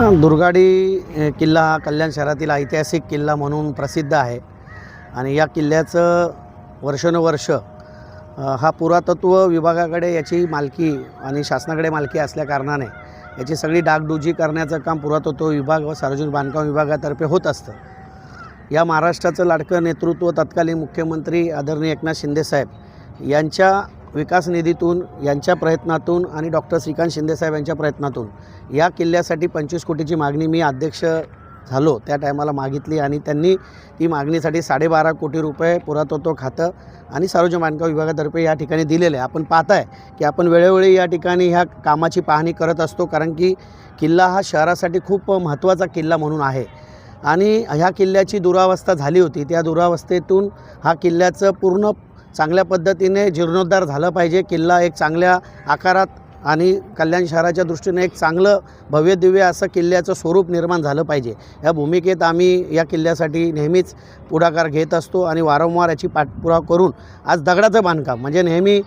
दुर्गाडी किल्ला हा कल्याण शहरातील ऐतिहासिक किल्ला म्हणून प्रसिद्ध आहे. आणि या किल्ल्याचं वर्षानुवर्ष हा पुरातत्व विभागाकडे याची मालकी आणि शासनाकडे मालकी असल्याकारणाने याची सगळी डागडुजी करण्याचं काम पुरातत्व विभाग व सार्वजनिक बांधकाम विभागातर्फे होत असतं. या महाराष्ट्राचं लाडकं नेतृत्व तत्कालीन मुख्यमंत्री आदरणीय एकनाथ शिंदेसाहेब यांच्या विकास निधीतून यांच्या प्रयत्नातून आणि डॉक्टर श्रीकांत शिंदेसाहेब यांच्या प्रयत्नातून या किल्ल्यासाठी पंचवीस कोटीची मागणी मी अध्यक्ष झालो त्या टायमाला मागितली आणि त्यांनी ती मागणीसाठी साडेबारा कोटी रुपये पुरातत्व खातं आणि सार्वजनिक बांधकाम विभागातर्फे या ठिकाणी दिलेलं. आहे आपण पाहताय की आपण वेळोवेळी या ठिकाणी ह्या कामाची पाहणी करत असतो कारण की किल्ला हा शहरासाठी खूप महत्त्वाचा किल्ला म्हणून आहे. आणि ह्या किल्ल्याची दुरावस्था झाली होती. त्या दुरावस्थेतून हा किल्ल्याचं पूर्ण चांगल्या पद्धतीने जीर्णोद्धार झालं पाहिजे. किल्ला एक चांगल्या आकारात आणि कल्याण शहराच्या दृष्टीने एक चांगलं भव्यदिव्य असं किल्ल्याचं स्वरूप निर्माण झालं पाहिजे. या भूमिकेत आम्ही या किल्ल्यासाठी नेहमीच पुढाकार घेत असतो आणि वारंवार याची पाठपुरावा करून आज दगडाचं बांधकाम म्हणजे नेहमी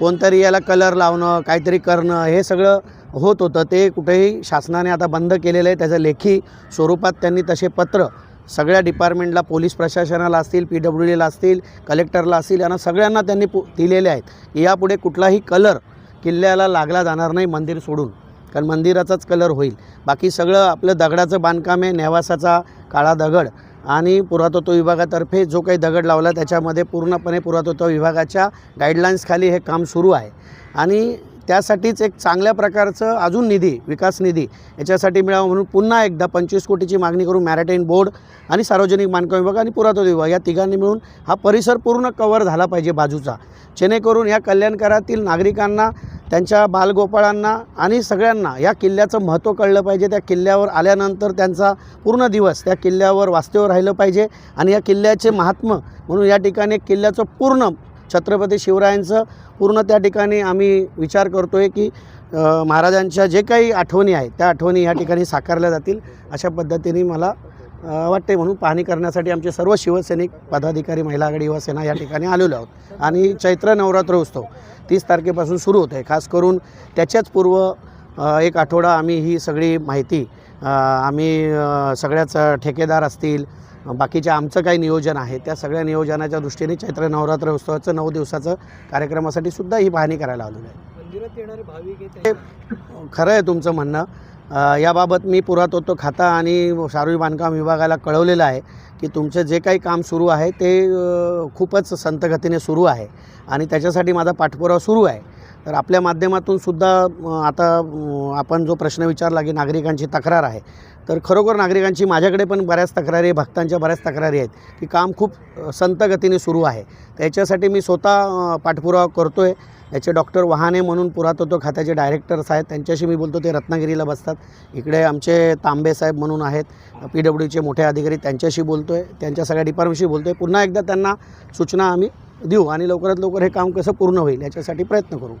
कोणतरी याला कलर लावणं काहीतरी करणं हे सगळं होत होतं. ते कुठेही शासनाने आता बंद केलेलं आहे. त्याचं लेखी स्वरूपात त्यांनी तसे पत्र सगळ्या डिपार्टमेंटला पोलीस प्रशासनाला असतील पी डब्ल्यू डीला असतील कलेक्टरला असतील यांना सगळ्यांना त्यांनी पु दिलेले आहेत. की यापुढे कुठलाही कलर किल्ल्याला लागला जाणार नाही मंदिर सोडून. कारण मंदिराचाच कलर होईल. बाकी सगळं आपलं दगडाचं बांधकाम आहे नेवासाचा काळा दगड आणि पुरातत्व विभागातर्फे जो काही दगड लावला त्याच्यामध्ये पूर्णपणे पुरातत्व विभागाच्या गाईडलाईन्सखाली हे काम सुरू आहे. आणि त्यासाठीच एक चांगल्या प्रकारचं अजून निधी विकास निधी याच्यासाठी मिळावं म्हणून पुन्हा एकदा पंचवीस कोटीची मागणी करून मॅरेटाईन बोर्ड आणि सार्वजनिक बांधकाम विभाग आणि पुरातत्व विभाग या तिघांनी मिळून हा परिसर पूर्ण कवर झाला पाहिजे बाजूचा. जेणेकरून या कल्याणकारातील नागरिकांना त्यांच्या बालगोपाळांना आणि सगळ्यांना या किल्ल्याचं महत्त्व कळलं पाहिजे. त्या किल्ल्यावर आल्यानंतर त्यांचा पूर्ण दिवस त्या किल्ल्यावर वास्तव्य राहिलं पाहिजे आणि या किल्ल्याचे महात्म म्हणून या ठिकाणी किल्ल्याचं पूर्ण छत्रपती शिवरायांचं पूर्ण त्या ठिकाणी आम्ही विचार करतो आहे की महाराजांच्या जे काही आठवणी आहेत त्या आठवणी या ठिकाणी साकारल्या जातील अशा पद्धतीने मला वाटते म्हणून पाहणी करण्यासाठी आमचे सर्व शिवसैनिक पदाधिकारी महिला आघाडी युवासेना या ठिकाणी आलेलो आहोत. आणि चैत्र नवरात्र उत्सव तीस तारखेपासून सुरू होत आहे खास करून त्याच्याच पूर्व एक आठवडा आम्ही ही सगळी माहिती आम्ही सगळ्याच ठेकेदार असतील बाकीच्या आमचं काही नियोजन आहे त्या सगळ्या नियोजनाच्या दृष्टीने चैत्र नवरात्र उत्सवाचं नऊ दिवसाचं कार्यक्रमासाठी सुद्धा ही पाहणी करायला आलेलो आहे. खरं आहे तुमचं म्हणणं. याबाबत मी पुरातत्व खाता आणि सार्वजनिक बांधकाम विभागाला कळवलेलं आहे की तुमचं जे काही काम सुरू आहे ते खूपच संतगतीने सुरू आहे आणि त्याच्यासाठी माझा पाठपुरावा सुरू आहे. तर आपल्या माध्यमातून सुद्धा आता आपण जो प्रश्न विचारला की नागरिकांची तक्रार आहे तर खरोखर नागरिकांची माझ्याकडे पण बऱ्याच तक्रारी भक्तांच्या बऱ्याच तक्रारी आहेत की काम खूप संतगतीने सुरू आहे. त्याच्यासाठी मी स्वतः पाठपुरावा करतो आहे याचे डॉक्टर वहाने म्हणून पुरातत्व खात्याचे डायरेक्टर्स आहेत त्यांच्याशी मी बोलतो ते रत्नागिरीला बसतात. इकडे आमचे तांबे साहेब म्हणून आहेत पी डब्ल्यूचे मोठे अधिकारी. त्यांच्याशी बोलतो आहे त्यांच्या सगळ्या डिपार्टमेंटशी बोलतो आहे पुन्हा एकदा त्यांना सूचना आम्ही देऊ आणि लवकरात लवकर हे काम कसं पूर्ण होईल याच्यासाठी प्रयत्न करू.